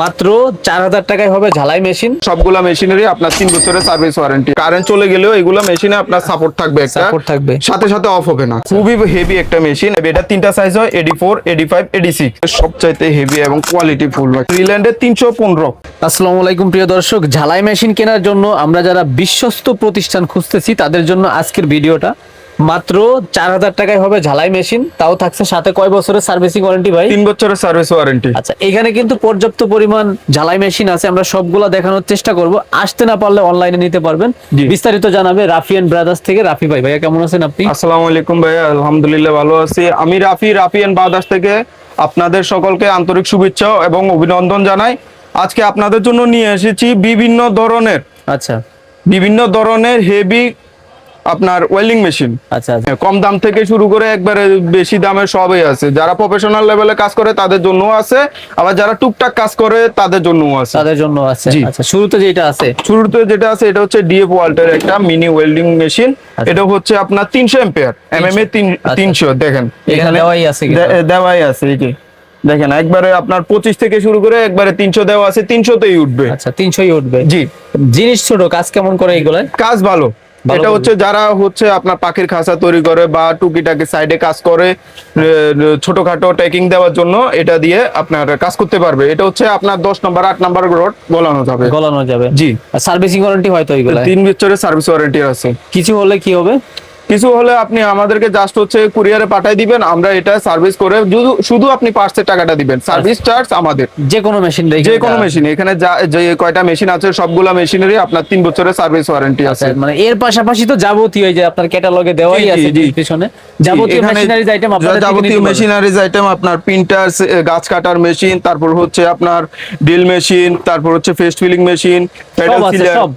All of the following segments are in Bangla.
মাত্র চার হাজার টাকায় হবে ঝালাই মেশিন। সবগুলা মেশিনারি আপনার তিন বছরের সার্ভিস ওয়ারেন্টি কারেন্ট চলে গেলেও এগুলা মেশিনে আপনার সাপোর্ট থাকবে একটা। সাপোর্ট থাকবে। সাথে সাথে অফ হবে না। খুবই হেভি একটা মেশিন এটা তিনটা সাইজ হয় AD four AD five AD six সবচাইতে হেভি এবং কোয়ালিটি ফুল রিল্যান্ডের তিনশো পনেরো। আসসালামু আলাইকুম প্রিয় দর্শক ঝালাই মেশিন কেনার জন্য আমরা যারা বিশ্বস্ত প্রতিষ্ঠান খুঁজতেছি তাদের জন্য আজকের ভিডিওটা মাত্র চার হাজার টাকায় হবে ঝালাই মেশিন। তাও থাকছে সাথে কয় বছরের সার্ভিসিং ওয়ারেন্টি ভাই? তিন বছরের সার্ভিস ওয়ারেন্টি। আচ্ছা এখানে কিন্তু পর্যাপ্ত পরিমাণ ঝালাই মেশিন আছে। আমরা সবগুলা দেখানোর চেষ্টা করব। আসতে না পারলে অনলাইনে নিতে পারবেন। বিস্তারিত জানাবে রাফিয়ান ব্রাদার্স থেকে। রাফি ভাই ভাইয়া কেমন আছেন আপনি? আসসালামু আলাইকুম ভাইয়া আলহামদুলিল্লাহ ভালো আছি। আমি রাফি রাফি এন্ড বাদাস থেকে আপনাদের সকলকে আন্তরিক শুভেচ্ছা এবং অভিনন্দন জানাই। আজকে আপনাদের জন্য নিয়ে এসেছি বিভিন্ন ধরনের আচ্ছা। বিভিন্ন ধরনের হেভি আপনার ওয়েল্ডিং মেশিন। আচ্ছা আচ্ছা। কম দাম থেকে শুরু করে একবারে বেশি দামের সবই আছে। যারা প্রফেশনাল লেভেলে কাজ করে তাদের জন্য আছে। আবার যারা টুকটাক কাজ করে তাদের জন্য আছে। তাদের জন্য আছে। আচ্ছা শুরুতে যেটা আছে? শুরুতে যেটা আছে এটা হচ্ছে ডিএফ ওয়াল্টের একটা মিনি ওয়েল্ডিং মেশিন। এটা হচ্ছে আপনার তিনশো এম্পিয়ার এম এম এ আচ্ছা। তিনশো দেখেন। এখানে দেওয়াই আছে। দেওয়াই আছে এই যে। দেখেন একবারে আপনার পঁচিশ থেকে শুরু করে একবারে তিনশো দেওয়া আছে তিনশোতেই উঠবে। আচ্ছা তিনশোই উঠবে। জি। জিনিস ছোট কাজ কেমন করে এগুলো কাজ ভালো। এটা হচ্ছে যারা হচ্ছে আপনার পাখির খাঁচা তৈরি করে বা টুকিটাকি সাইডে কাজ করে ছোটখাটো ট্যাকিং দেওয়ার জন্য এটা দিয়ে আপনার কাজ করতে পারবে। এটা হচ্ছে আপনার দশ নম্বর আট নম্বর রোড গলানো যাবে। গলানো যাবে। জি। সার্ভিসিং ওয়ারেন্টি হয়তো এগুলো তিন বছরের সার্ভিস ওয়ারেন্টি আছে। কিছু হলে কি হবে? কিছু হলে আপনি আমাদেরকে জাস্ট হচ্ছে কুরিয়ারে পাঠাই দিবেন আমরা এটা সার্ভিস করে শুধু- আপনি পার্সের টাকাটা দিবেন। সার্ভিস চার্জ আমাদের। যে কোনো মেশিন যে কোনো মেশিন এখানে যা যে কয়টা মেশিন আছে সবগুলা মেশিনেরই আপনার তিন বছরের সার্ভিস ওয়ারেন্টি আছে। মানে এর পাশাপাশি তো যাবতীয় এই যে আপনার ক্যাটালগে দেওয়াই আছে। পিছনে যাবতীয় মেশিনারিজ আইটেম আপনাদের যাবতীয় মেশিনারিজ আইটেম আপনার প্রিন্টার গাছ কাটার মেশিন তারপর হচ্ছে আপনার ড্রিল মেশিন তারপর হচ্ছে ফেস্ট ফিলিং মেশিন আছে, সব?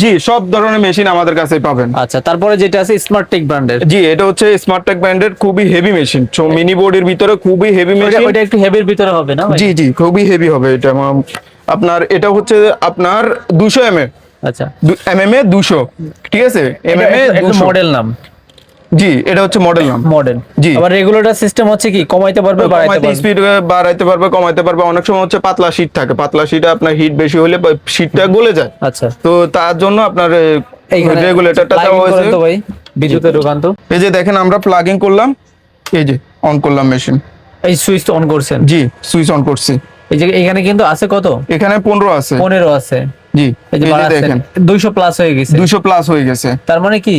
জি সব ধরনের মেশিন আমাদের কাছে পাবেন। আচ্ছা তারপরে যেটা আছে স্মার্ট টেক ব্র্যান্ডের জি এটা হচ্ছে স্মার্ট টেক ব্র্যান্ডের খুবই হেভি মেশিন সো মিনি বোর্ডের ভিতরে খুবই হেভি মেশিন ওটা একটু হেভির ভিতরে হবে না জি জি খুবই হেভি হবে এটা। আপনার এটা হচ্ছে আপনার 200 এমএম আচ্ছা। এমএমএ এম এ দুশো। ঠিক আছে? এমএমএ এম এ মডেল নাম। জি এটা হচ্ছে মডেল নাম মডেল জি। আবার রেগুলেটর সিস্টেম হচ্ছে কি কমাইতে পারবে বাড়াইতে পারবে? স্পিড বাড়াইতে পারবে কমাইতে পারবে। অনেক সময় হচ্ছে পাতলা শীট থাকে। পাতলা শীটে আপনার হিট বেশি হলে শীটটা গলে যায়। আচ্ছা। তো তার জন্য আপনার রেগুলেটরটা দেওয়া হয়েছে। তো ভাই বিদ্যুতের দোকান তো এই যে দেখেন আমরা প্লাগিং করলাম। এই যে অন করলাম মেশিন এই সুইচ অন করছেন? জি সুইচ অন করছি। এই যে এখানে কিন্তু আছে কত? এখানে পনেরো আছে। পনেরো আছে। জি এই যে দেখেন। দুইশো প্লাস হয়ে গেছে। দুশো প্লাস হয়ে গেছে। তার মানে কি?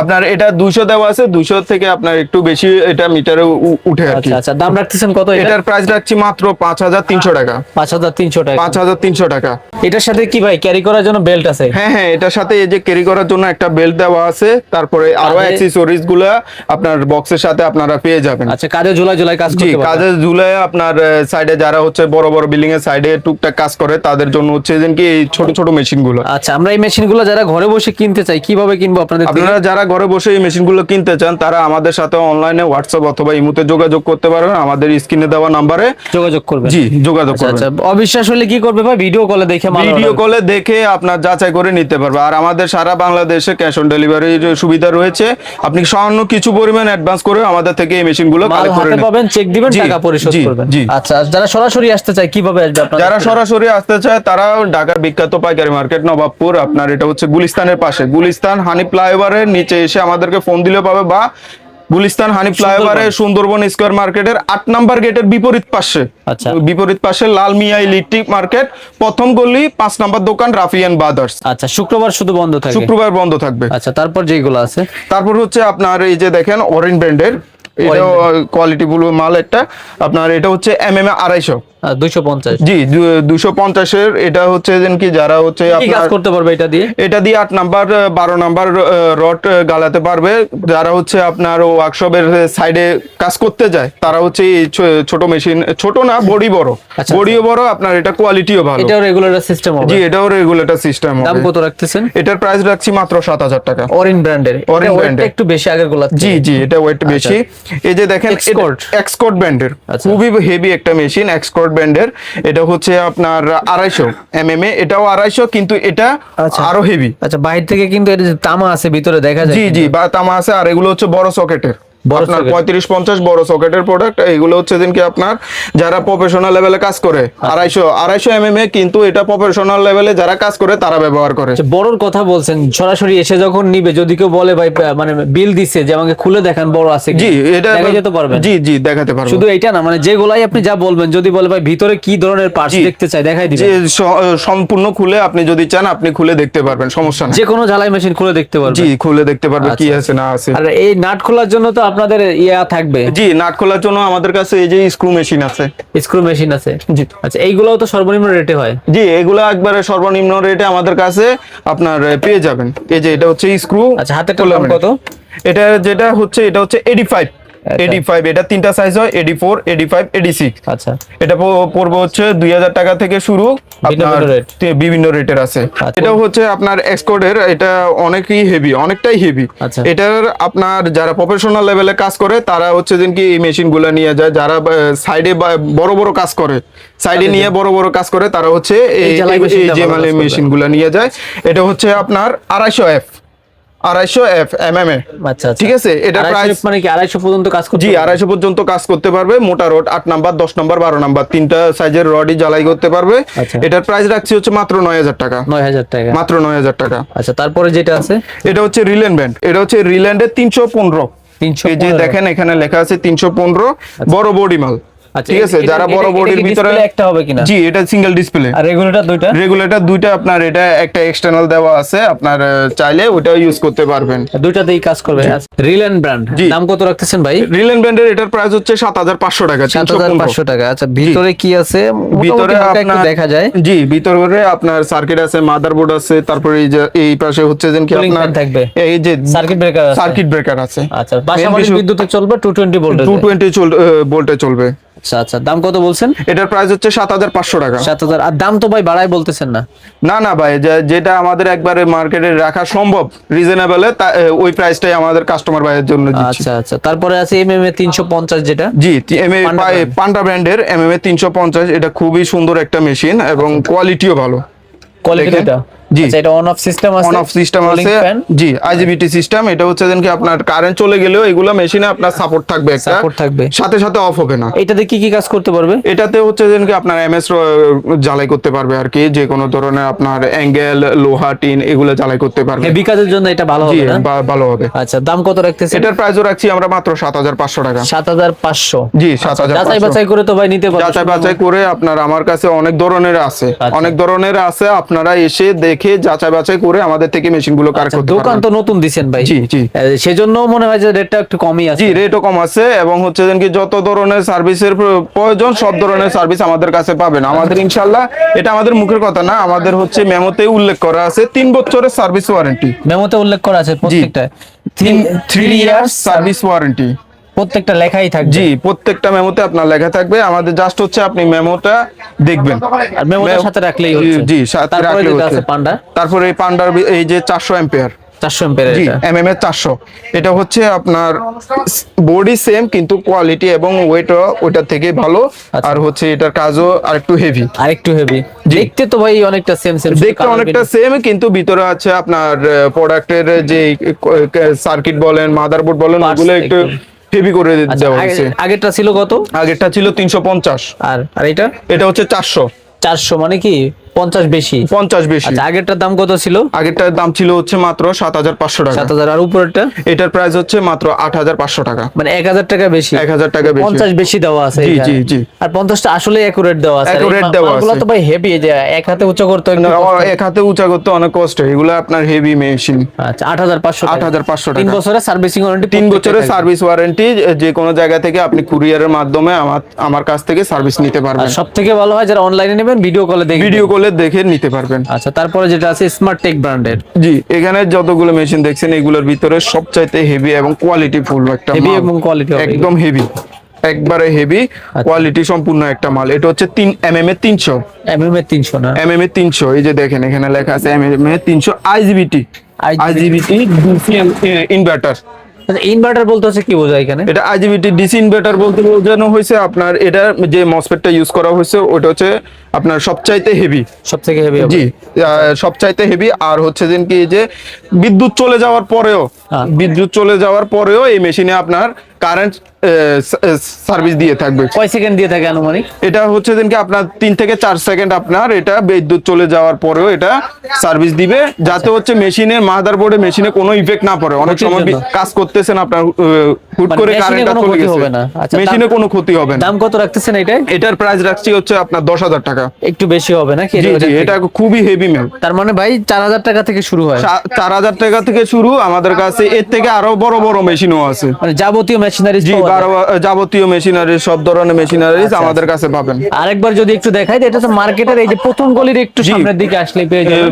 আপনার এটা দুশো দেওয়া আছে দুশো থেকে আপনার একটু বেশি এটা মিটারে উঠে আর কি। আচ্ছা আচ্ছা দাম রাখতেছেন কত এটার প্রাইস রাখছি মাত্র পাঁচ হাজার তিনশো টাকা। পাঁচ হাজার তিনশো টাকা। পাঁচ হাজার তিনশো টাকা। এটার সাথে কি ভাই ক্যারি করার জন্য বেল্ট আছে? হ্যাঁ হ্যাঁ এটার সাথে এই যে ক্যারি করার জন্য একটা বেল্ট দেওয়া আছে তারপরে আরও অ্যাক্সেসরিজগুলা আপনার বক্সের সাথে আপনারা পেয়ে যাবেন। আচ্ছা কাজে ঝুলাই ঝুলাই কাজ করতে কাজের ঝুলে আপনার সাইডে যারা হচ্ছে বড় বড় বিল্ডিং এর সাইডে টুকটাক কাজ করে তাদের জন্য হচ্ছে যেন কি এই ছোট ছোট মেশিনগুলো। আচ্ছা আমরা এই মেশিনগুলো যারা ঘরে বসে কিনতে চাই কীভাবে কিনবো আপনাদের আপনারা যারা ঘরে বসে এই মেশিনগুলো কিনতে চান তারা আমাদের সাথে অনলাইনে হোয়াটসঅ্যাপ অথবা ইমুতে যোগাযোগ করতে পারবেন আমাদের স্ক্রিনে দেওয়া নাম্বারে যোগাযোগ করবেন। জি যোগাযোগ আচ্ছা করবেন। আচ্ছা অবিশ্বাস হলে কি করবে ভাই? ভিডিও কলে দেখে ভিডিও কলে দেখে আপনার যাচাই করে নিতে পারবে। আর আমাদের সারা বাংলাদেশে ক্যাশ অন ডেলিভারির সুবিধা রয়েছে। আপনি সামান্য কিছু পরিমাণ অ্যাডভান্স করে আমাদের থেকে এই মেশিনগুলো কালেক্ট করে নেন। পাবেন চেক দিবেন টাকা পরিশোধ করবেন। জি। আচ্ছা যারা সরাসরি আসতে চায় কীভাবে আসবে আপনার যারা সরাসরি আসতে চায় তারা ঢাকার বিখ্যাত পাইকারি মার্কেট নবাবপুর। আপনার এটা হচ্ছে গুলিস্তানের পাশে। গুলিস্তান হানি ফ্লাইওভারের নিচে এসে আমাদেরকে ফোন দিলে পাবে বা গুলিস্তান হানি ফ্লাইওভারের সুন্দরবন স্কোয়ার মার্কেটের আট নাম্বার গেটের বিপরীত পাশে। আচ্ছা। বিপরীত পাশে লাল মিয়া ইলেকট্রিক মার্কেট প্রথম গলি পাঁচ নাম্বার দোকান রাফিয়ান বাদার্স। আচ্ছা শুক্রবার শুধু বন্ধ থাকে শুক্রবার বন্ধ থাকবে। আচ্ছা তারপর যেগুলো আছে? তারপর হচ্ছে আপনার এই যে দেখেন অরেঞ্জ ব্র্যান্ডের এটা কোয়ালিটি মাল একটা। আপনার এটা হচ্ছে এম এম আড়াইশো। জি দুশো পঞ্চাশের এটা হচ্ছে কি যারা হচ্ছে কাজ আপনার করতে পারবে এটা দিয়ে? এটা দিয়ে আট নাম্বার বারো নাম্বার রড গালাতে পারবে। যারা হচ্ছে আপনার ওয়ার্কশপের সাইডে কাজ করতে যায় তারা হচ্ছে এই ছোট মেশিন ছোট না বডি বড়। আচ্ছা, বডিও বড় আপনার এটা কোয়ালিটিও ভালো। এটাও সিস্টেম হবে। জি এটাও রেগুলেটর সিস্টেম দাম কত রাখতেছেন? এটার প্রাইস রাখছি মাত্র সাত হাজার টাকা। অরিন ব্র্যান্ডের এর। একটু বেশি আগেরগুলা জি জি এটা ওয়েট বেশি। এই যে দেখেন। এক্সকোর্ট ব্র্যান্ডের আচ্ছা। খুবই হেভি একটা মেশিন এক্সকোর্ট ব্র্যান্ডের এটা হচ্ছে আপনার আড়াইশো এম এম এ এটাও আড়াইশো কিন্তু এটা আচ্ছা। আরও হেভি আচ্ছা বাইরে থেকে কিন্তু এটা যে তামা আছে ভিতরে দেখা যায় জি জি বা তামা আছে আর এগুলো হচ্ছে বড় সকেটের আপনার। পঁয়ত্রিশ পঞ্চাশ বড় সকেটের প্রোডাক্ট এগুলো হচ্ছে কি আপনার যারা প্রফেশনাল লেভেলে কাজ করে আচ্ছা। আড়াইশো আড়াইশো এম এ কিন্তু এটা প্রফেশনাল লেভেলে যারা কাজ করে তারা ব্যবহার করে। আচ্ছা, বড়র কথা বলছেন সরাসরি এসে যখন নিবে যদি কেউ বলে ভাই মানে বিল দিছে যে আমাকে খুলে দেখান বড় আছে জি এটা দেখা যেতে পারবেন। জি জি দেখাতে পারব। শুধু এইটা না মানে যেগুলাই আপনি যা বলবেন যদি বলে ভাই ভিতরে কি ধরনের পার্টস দেখতে চাই দেখাই দিবেন। সম্পূর্ণ খুলে আপনি যদি চান আপনি খুলে দেখতে পারবেন সমস্যা নেই। যে কোনো ঝালাই মেশিন খুলে দেখতে পারবেন। জি খুলে দেখতে পারবে কি আচ্ছা, আছে না আছে। আর এই নাট খোলার জন্য তো আপনাদের ইয়া থাকবে? জি নাট খোলার জন্য আমাদের কাছে এই যে স্ক্রু মেশিন আছে। স্ক্রু মেশিন আছে? জি। আচ্ছা এইগুলোও তো সর্বনিম্ন রেটে হয়? জি এগুলো একবারে সর্বনিম্ন রেটে আমাদের কাছে আপনার পেয়ে যাবেন। এই যে এটা হচ্ছে স্ক্রু আচ্ছা হাতে কত? এটা যেটা হচ্ছে এটা হচ্ছে এডি ফাইভ আচ্ছা। এডি ফাইভ এটা তিনটা সাইজ হয় AD four AD five AD six আচ্ছা। এটা পড়বে হচ্ছে দুই হাজার টাকা থেকে শুরু। আপনার বিভিন্ন রেটের আছে। আচ্ছা। এটা হচ্ছে আপনার এক্সকোডের এটা অনেকই হেভি অনেকটাই হেভি আচ্ছা। এটার আপনার যারা প্রফেশনাল লেভেলে কাজ করে তারা হচ্ছে দিন কি এই মেশিনগুলা নিয়ে যায়। যারা সাইডে বড় বড় কাজ করে সাইডে নিয়ে বড় বড় কাজ করে তারা হচ্ছে এই যে ভালো মানে মেশিনগুলা নিয়ে যায়। এটা হচ্ছে আপনার আড়াইশো এফ আড়াইশো এফ এম এম এ আচ্ছা আচ্ছা। ঠিক আছে? এটা প্রাইস মানে কি আড়াইশো পর্যন্ত কাজ করতে জি আড়াইশো পর্যন্ত কাজ করতে পারবে। মোটা রড আট নাম্বার দশ নাম্বার বারো নাম্বার। তিনটা সাইজের রডই জ্বালাই করতে পারবে। আচ্ছা। এটার প্রাইস রাখছি হচ্ছে মাত্র নয় হাজার টাকা। নয় হাজার টাকা। মাত্র নয় হাজার টাকা। আচ্ছা তারপরে যেটা আছে? এটা হচ্ছে রিল্যান্ড ব্যান্ড। এটা হচ্ছে রিল্যান্ডের তিনশো পনেরো। 315 এই যে দেখেন এখানে লেখা আছে তিনশো পনেরো। বড় বডি মাল। আচ্ছা, ঠিক আছে যারা বড় বডির ভিতরে একটা হবে কিনা? জি এটা সিঙ্গেল ডিসপ্লে আর রেগুলেটর দুইটা? রেগুলেটর দুইটা আপনার এটা একটা এক্সটার্নাল দেওয়া আছে আপনার চাইলে ওটাও ইউজ করতে পারবেন। দুইটাতেই কাজ করবে। রিলেন ব্র্যান্ড। দাম কত রাখতেছেন ভাই? রিল্যান্ড ব্যান্ডের এটার প্রাইস হচ্ছে সাত হাজার পাঁচশো টাকা সাত হাজার 315 পাঁচশো টাকা। আচ্ছা ভিতরে কি আছে? ভিতরে আপনার দেখা যায়। জি ভিতরে আপনার সার্কিট আছে মাদারবোর্ড আছে তারপরে এই যে এই পাশে হচ্ছে যেন কি আপনার থাকবে। এই যে সার্কিট ব্রেকার আছে। সার্কিট ব্রেকার আছে। আচ্ছা পাশাপাশি বিদ্যুতে চলবে two twenty volt two twenty ভোল্টে চলবে। আচ্ছা আচ্ছা দাম কত বলছেন? এটার প্রাইস হচ্ছে সাত হাজার পাঁচশো টাকা। সাত হাজার আর দাম তো ভাই বাড়াই বলতেছেন না। না না ভাই যেটা আমাদের একবারে মার্কেটে রাখা সম্ভব রিজনেবলে ওই প্রাইসটাই আমাদের কাস্টমার ভাইয়ের জন্য আচ্ছা আচ্ছা তারপরে আছে এম এম এ তিনশো পঞ্চাশ যেটা। জি এম এ পান্ডা ব্র্যান্ডের এম এম এ তিনশো পঞ্চাশ এটা খুবই সুন্দর একটা মেশিন এবং কোয়ালিটিও ভালো। কোয়ালিটি এটা জি। আচ্ছা এটা অন অফ সিস্টেম আছে অন অফ সিস্টেম আছে। জি আইজিবিটি সিস্টেম এটা হচ্ছে যেন কি আপনার কারেন্ট চলে গেলেও এগুলো মেশিনে আপনার সাপোর্ট থাকবে একটা। Support থাকবে। সাথে সাথে অফ হবে না। এটাতে কি কি কাজ করতে পারবে? এটাতে হচ্ছে যেন কি আপনার এমএস জ্বালাই করতে পারবে আর কি যে কোনো ধরনের আপনার অ্যাঙ্গেল লোহা টিন এগুলো জ্বালাই করতে পারবে। হেভি কাজের জন্য এটা ভালো হবে না? ভালো হবে। আচ্ছা দাম কত রাখতেছেন? এটার প্রাইসও রাখছি আমরা মাত্র সাত হাজার পাঁচশো টাকা। সাত হাজার পাঁচশো। জি সাত হাজার যাচাই বাছাই করে তো ভাই নিতে পারবে। যাচাই বাছাই করে আপনার আমার কাছে অনেক ধরনের আছে। আচ্ছা। অনেক ধরনের আছে আপনারা এসে দেখে যাচাই বাছাই করে আমাদের থেকে মেশিনগুলো কার আচ্ছা, করতে দোকান তো নতুন দিছেন ভাই। জি, জি। সেজন্য মনে হয় যে রেটটা একটু কমই আছে। জি রেটও কম আছে এবং হচ্ছে যেন কি যত ধরনের সার্ভিসের প্রয়োজন সব ধরনের সার্ভিস আমাদের কাছে পাবেন। আমাদের ইনশাল্লাহ এটা আমাদের মুখের কথা না আমাদের হচ্ছে মেমোতে উল্লেখ করা আছে তিন বছরের সার্ভিস ওয়ারেন্টি মেমোতে উল্লেখ করা আছে প্রত্যেকটা থ্রি ইয়ার্স সার্ভিস ওয়ারেন্টি প্রত্যেকটা লেখাই থাকবে। জি প্রত্যেকটা মেমোতে আপনার লেখা থাকবে। আমাদের জাস্ট হচ্ছে আপনি মেমোটা দেখবেন। আর মেমোটার সাথে রাখলেই হচ্ছে। জি সাথে তারপরে রাখলে যেটা হচ্ছে। পান্ডা তারপরে এই পান্ডার এই যে চারশো এম্পিয়ার চারশো এম্পের জি এমএম এর চারশো। এটা হচ্ছে আপনার বডি সেম কিন্তু কোয়ালিটি এবং ওয়েট ওটার থেকে ভালো। আচ্ছা। আর হচ্ছে এটার কাজও আরেকটু হেভি আর একটু হেভি দেখতে তো ভাই অনেকটা সেম সেম দেখতে অনেকটা সেম কিন্তু ভিতরে আছে আপনার প্রোডাক্টের যে সার্কিট বলেন মাদারবোর্ড বলেন ওগুলো একটু- হেভি করে আচ্ছা দেওয়া হয়েছে। আগেরটা ছিল কত? আগেরটা ছিল তিনশো পঞ্চাশ। আর আর এটা? এটা হচ্ছে চারশো। চারশো মানে কি? পঞ্চাশ বেশি। পঞ্চাশ বেশি। আচ্ছা আগেরটার দাম কত ছিল? আগেরটার দাম ছিল হচ্ছে মাত্র সাত হাজার পাঁচশো টাকা। সাত হাজার আর উপরেরটা? এটার প্রাইস হচ্ছে মাত্র আট হাজার পাঁচশো টাকা। মানে এক হাজার টাকা বেশি। এক হাজার টাকা বেশি। পঞ্চাশ বেশি দেওয়া আছে জি, জি, জি। আর পঞ্চাশটা আসলে একুরেট দেওয়া আছে। দেওয়া আছে। তো ভাই হেভি যে এক হাতে উঁচু করতে। এক হাতে উঁচা করতে অনেক কষ্ট। এগুলো আপনার হেভি মেশিন আচ্ছা আট হাজার পাঁচশো 8,500 তিন টাকা। বছরের সার্ভিসিং ওয়ারেন্টি তিন বছরের সার্ভিস ওয়ারেন্টি যে কোনো জায়গা থেকে আপনি কুরিয়ারের মাধ্যমে আমার আমার কাছ থেকে সার্ভিস নিতে পারবেন। সব থেকে ভালো হয় যারা অনলাইনে নেবেন ভিডিও কলে দেখবেন ভিডিও কলে দেখে নিতে পারবেন। আচ্ছা তারপরে যেটা আছে স্মার্ট টেক ব্র্যান্ডের জি এখানে যতগুলো মেশিন দেখছেন এগুলোর ভিতরে সবচাইতে হেভি এবং কোয়ালিটি ফুল একটা মাল। এবং হবে। একদম হেভি একবারে হেভি আচ্ছা। কোয়ালিটি সম্পূর্ণ একটা মাল। এটা হচ্ছে তিন এম এম এর তিনশো। এমএম এর তিনশো না? এম এম এর তিনশো এই যে দেখেন এখানে লেখা আছে এম এম এর তিনশো আইজিবিটি আইজিবিটি ইনভার্টার আচ্ছা ইনভার্টার বলতে হচ্ছে কি বোঝায় এখানে এটা আইজিবিটি ডিসি ইনভার্টার বলতে বোঝানো হয়েছে আপনার এটা যে মসফেটটা ইউজ করা হয়েছে ওটা হচ্ছে আপনার সবচাইতে হেভি সবথেকে হেভি জি সবচাইতে হেভি আর হচ্ছে দিন কি যে বিদ্যুৎ চলে যাওয়ার পরেও। বিদ্যুৎ চলে যাওয়ার পরেও এই মেশিনে আপনার কারেন্ট সার্ভিস দিয়ে থাকবে। কয় সেকেন্ড দিয়ে থাকে আনুমানিক? এটা হচ্ছে দিনকে আপনার তিন থেকে চার সেকেন্ড আপনার এটা বিদ্যুৎ চলে যাওয়ার পরেও এটা সার্ভিস দিবে। যাতে হচ্ছে মেশিনের মাদারবোর্ডে মেশিনে কোনো ইফেক্ট না পড়ে। অনেক সময় কাজ করতেছেন আপনার হুট মানে করে কারেন্টটা চলে ক্ষতি গেছে। হবে না। আচ্ছা, মেশিনে দাম- কোনো ক্ষতি হবে না। দাম কত রাখতেছেন এটাই? এটার প্রাইস রাখছি হচ্ছে আপনার দশ হাজার টাকা। একটু বেশি হবে নাকি? এটা খুবই হেভি মেল তার মানে ভাই চার হাজার টাকা থেকে শুরু হয়। চার হাজার টাকা থেকে শুরু। আমাদের কাছে এর থেকে আরও বড় বড় মেশিনও আছে। মানে যাবতীয় মেশিনারি জি যাবতীয় মেশিনারি সব ধরনের মেশিনারি আমাদের কাছে পাবেন। আরেকবার যদি একটু দেখাই এটা তো মার্কেটের এই যে প্রথম গলির একটু সামনের দিকে আসলে পেয়ে যাবেন।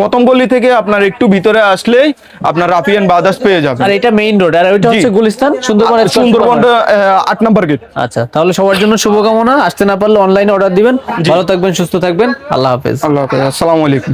প্রথম গলি থেকে আপনার একটু ভিতরে আসলেই আপনার রাফিয়ান বাদাস পেয়ে যাবেন। আর এটা মেইন রোড আর ওইটা। হচ্ছে গুলিস্তান সুন্দরবনের সুন্দরবন আট নম্বর গেট আচ্ছা তাহলে সবার জন্য শুভকামনা। আসতে না পারলে অনলাইনে অর্ডার দিবেন। ভালো থাকবেন সুস্থ থাকবেন। আল্লাহ হাফেজ। আল্লাহ হাফেজ। আসসালামু আলাইকুম।